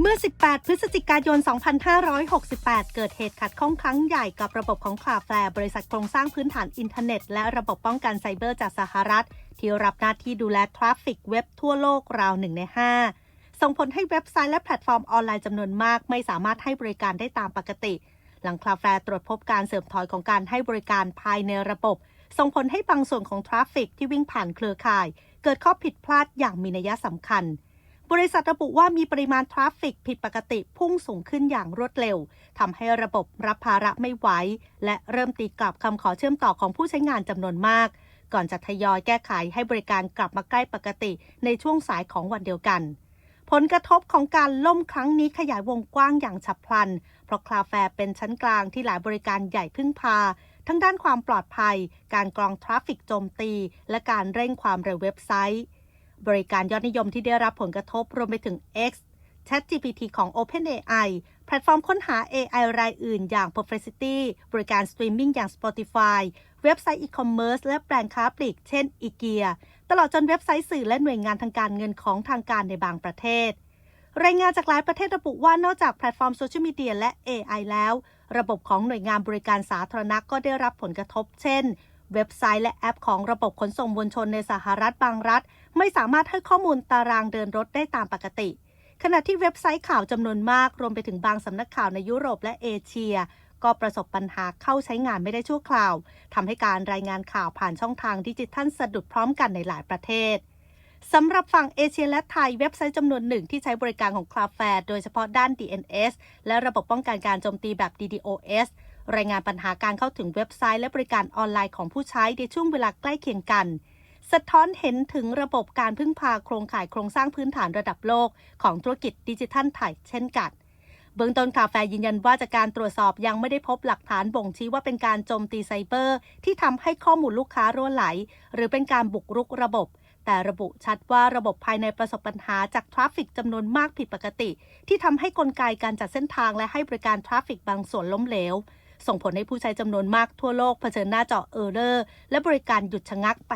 เมื่อ 18 พฤศจิกายน 2568 เกิดเหตุขัดข้องครั้งใหญ่กับระบบของ Cloudflare บริษัทโครงสร้างพื้นฐานอินเทอร์เน็ต และระบบป้องกันไซเบอร์จากสหรัฐ ที่รับหน้าที่ดูแลทราฟฟิกเว็บทั่วโลกราวหนึ่งใน 5 ส่งผลให้เว็บไซต์และแพลตฟอร์มออนไลน์จำนวนมาก ไม่สามารถให้บริการได้ตามปกติ หลัง Cloudflare ตรวจพบการเสื่อมถอยของการให้บริการภายในระบบ ส่งผลให้บางส่วนของทราฟฟิกที่วิ่งผ่านเครือข่าย เกิดข้อผิดพลาดอย่างมีนัยสำคัญ บริษัทระบุว่ามีปริมาณทราฟฟิกผิดปกติพุ่งสูงขึ้นอย่างรวดเร็วทำให้ระบบรับภาระไม่ไหวและเริ่มตีกลับคำขอเชื่อมต่อของผู้ใช้งานจำนวนมาก ก่อนจะทยอยแก้ไขให้บริการกลับมาใกล้ปกติในช่วงสายของวันเดียวกัน ผลกระทบของการล่มครั้งนี้ขยายวงกว้างอย่างฉับพลัน เพราะคลาแฟร์เป็นชั้นกลางที่หลายบริการใหญ่พึ่งพา ทั้งด้านความปลอดภัย การกรองทราฟฟิกโจมตี และการเร่งความเร็วเว็บไซต์ บริการยอดนิยมที่ได้รับผลกระทบรวมไปถึง X ChatGPT ของ OpenAI แพลตฟอร์มค้นหา AI รายอื่นอย่าง Perplexity บริการสตรีมมิ่งอย่าง Spotify เว็บไซต์อีคอมเมิร์ซและแบรนด์ค้าปลีกเช่น IKEA ตลอดจนเว็บไซต์สื่อและหน่วยงานทางการเงินของทางการในบางประเทศ รายงานจากหลายประเทศระบุว่านอกจากแพลตฟอร์มโซเชียลมีเดียและ AI แล้ว ระบบของหน่วยงานบริการสาธารณะก็ได้รับผลกระทบ เช่น เว็บไซต์และแอปของระบบขนส่งมวลชนในสหรัฐบางรัฐ ไม่สามารถให้ข้อมูลตารางเดินรถได้ตามปกติ ขณะที่เว็บไซต์ข่าวจำนวนมาก รวมไปถึงบางสำนักข่าวในยุโรปและเอเชีย ก็ประสบปัญหาเข้าใช้งานไม่ได้ชั่วคราวทำให้การรายงานข่าวผ่านช่องทางดิจิทัลสะดุดพร้อมกันในหลายประเทศสำหรับฝั่งเอเชียและไทยเว็บไซต์จำนวนหนึ่งที่ใช้บริการของ Cloudflare โดยเฉพาะด้าน DNS และระบบป้องกันการโจมตีแบบ DDoS รายงานปัญหาการเข้าถึงเว็บไซต์และบริการออนไลน์ของผู้ใช้ในช่วงเวลาใกล้เคียงกัน สะท้อนเห็นถึงระบบการพึ่งพาโครงข่ายโครงสร้างพื้นฐานระดับโลกของธุรกิจดิจิทัลไทยเช่นกันเบื้องต้นคาแฟยืนยันว่าจากการตรวจสอบยังไม่ได้พบหลักฐานบ่งชี้ว่าเป็นการโจมตีไซเบอร์ ที่ทำให้ข้อมูลลูกค้ารั่วไหล หรือเป็นการบุกรุกระบบ แต่ระบุชัดว่าระบบภายในประสบปัญหาจากทราฟฟิกจำนวนมากผิดปกติ ที่ทำให้กลไกการจัดเส้นทางและให้บริการทราฟฟิกบางส่วนล้มเหลว ส่งผลให้ผู้ใช้จำนวนมากทั่วโลกเผชิญหน้าจอเออร์เรอร์และบริการหยุดชะงักไป